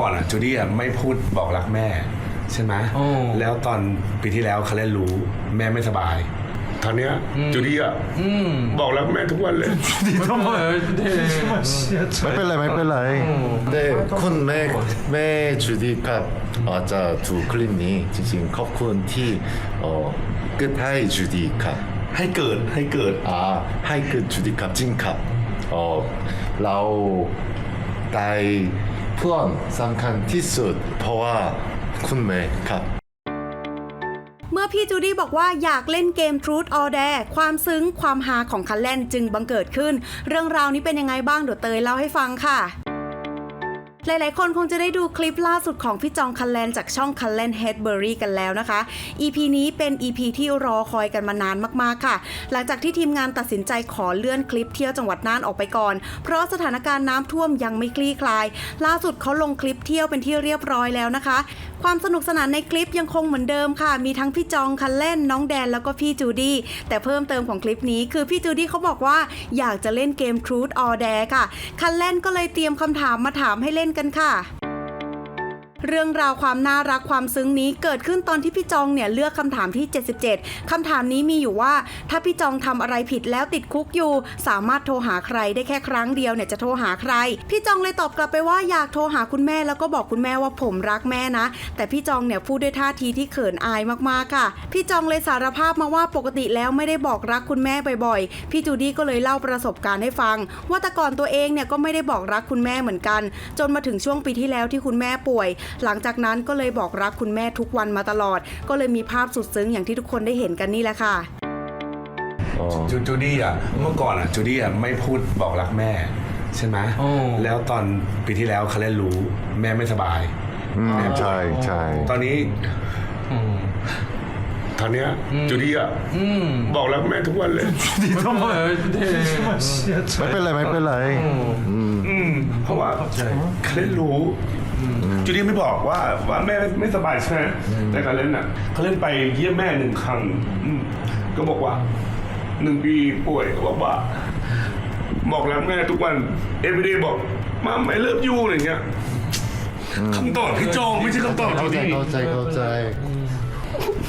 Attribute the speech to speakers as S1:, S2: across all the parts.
S1: ก่อนอะจูดี้อะไม่พูดบอกรักแม่ ใช่ไหมแล้วตอนปีที่แล้วเขาเล่นรู้แม่ไม่สบายตอนเนี้ยจูดี้อะบอกรักแม่ทุกวันเลย
S2: ไม่เป็นไรไม่เป็นไร
S3: แต่คุณแม่แม่จูดี้กับอาจจะถูกคลิปนี้จริงๆขอบคุณที่เอ่อก็
S1: ให้
S3: จูดี้ครับ
S1: ให้เกิดให้เกิด
S3: อ่าให้เกิดจูดี้ครับจริงครับเออเราได้
S4: เพ
S3: ราะว่าคุณแ
S4: มื่อพี่จูดี้บอกว่าอยากเล่นเกม Truth or Dare ความซึ้งความฮาของคันแลนจึงบังเกิดขึ้น เรื่องราวนี้เป็นยังไงบ้างเดี๋ยวเตยเล่าให้ฟังค่ะ หลายๆ คนคงจะได้ดูคลิปล่าสุดของพี่จองคันแลนจากช่องคันแลนเฮดเบอรี่กันแล้วนะคะ EP นี้เป็น EP ที่รอคอยกันมานานมากๆค่ะ หลังจากที่ทีมงานตัดสินใจขอเลื่อนคลิปเที่ยวจังหวัดน่านออกไปก่อน เพราะสถานการณ์น้ำท่วมยังไม่คลี่คลาย ล่าสุดเขาลงคลิปเที่ยวเป็นที่เรียบร้อยแล้วนะคะ ความสนุกสนานในคลิปยังคงเหมือนเดิมค่ะ มีทั้งพี่จองคันเล่นน้องแดนแล้วก็พี่จูดี้แต่เพิ่มเติมของคลิปนี้คือพี่จูดี้เขาบอกว่าอยากจะเล่นเกม Truth or Dare ค่ะคันเล่นก็เลยเตรียมคำถามมาถามให้เล่นกันค่ะ เรื่องราวความน่ารักความซึ้งนี้เกิดขึ้นตอนที่พี่จองเนี่ยเลือกคำถามที่ 77 คำถามนี้มีอยู่ว่า ถ้าพี่จองทำอะไรผิดแล้วติดคุกอยู่ สามารถโทรหาใครได้แค่ครั้งเดียวเนี่ยจะโทรหาใคร พี่จองเลยตอบกลับไปว่าอยากโทรหาคุณแม่แล้วก็บอกคุณแม่ว่าผมรักแม่นะ แต่พี่จองเนี่ยพูดด้วยท่าทีที่เขินอายมากๆค่ะ พี่จองเลยสารภาพมาว่าปกติแล้วไม่ได้บอกรักคุณแม่บ่อยๆ พี่จูดี้ก็เลยเล่าประสบการณ์ให้ฟัง ว่าแต่ก่อนตัวเองเนี่ยก็ไม่ได้บอกรักคุณแม่เหมือนกัน จนมาถึงช่วงปีที่แล้วที่คุณแม่ป่วยหลังจากนั้นก็เลยบอกรักคุณแม่ทุกวันมาตลอด ก็เลยมีภาพสุดซึ้งอย่างที่ทุกคนได้เห็นกันนี่แหละค่ะ
S3: 어,
S1: จูจูดี้อะเมื่อก่อนอะจูดี้อะไม่พูดบอกรักแม่ ใช่ไหม
S5: โอ้
S1: แล้วตอนปีที่แล้วเขาเล่นรู้แม่ไม่สบาย
S2: อืมใช่ใช่
S1: ตอนนี้
S5: อืม
S1: ตอนเนี้ยจูดี้อะ
S5: อืม
S1: บอกรักแม่ทุกวันเลย
S5: 네.
S2: ไม่เป็นไรไม่เป็นไร
S1: อืมเพราะว่าเขาเล่นรู้ จูดี้ไม่บอกว่าว่าแม่ไม่สบายใช่ไหมแต่การเล่นอะเขาเล่นไปเยี่ยมแม่หนึ่งครั้งก็บอกว่าหนึ่งปีป่วยบอกว่าบอกรักแม่ทุกวันเอฟดีบอกมาไม่เลิกยูอะไรเงี้ยคำตอบพี่โจไม่ใช่คำตอบจูดี้
S3: เข้าใจเข้า
S5: ใจ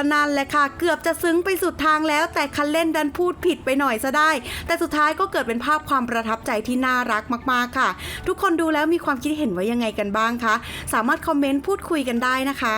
S4: ก็นั่นแหละค่ะ เกือบจะซึ้งไปสุดทางแล้ว แต่คันเล่นดันพูดผิดไปหน่อยซะได้ แต่สุดท้ายก็เกิดเป็นภาพความประทับใจที่น่ารักมากๆค่ะ ทุกคนดูแล้วมีความคิดเห็นว่ายังไงกันบ้างคะ สามารถคอมเมนต์พูดคุยกันได้นะคะ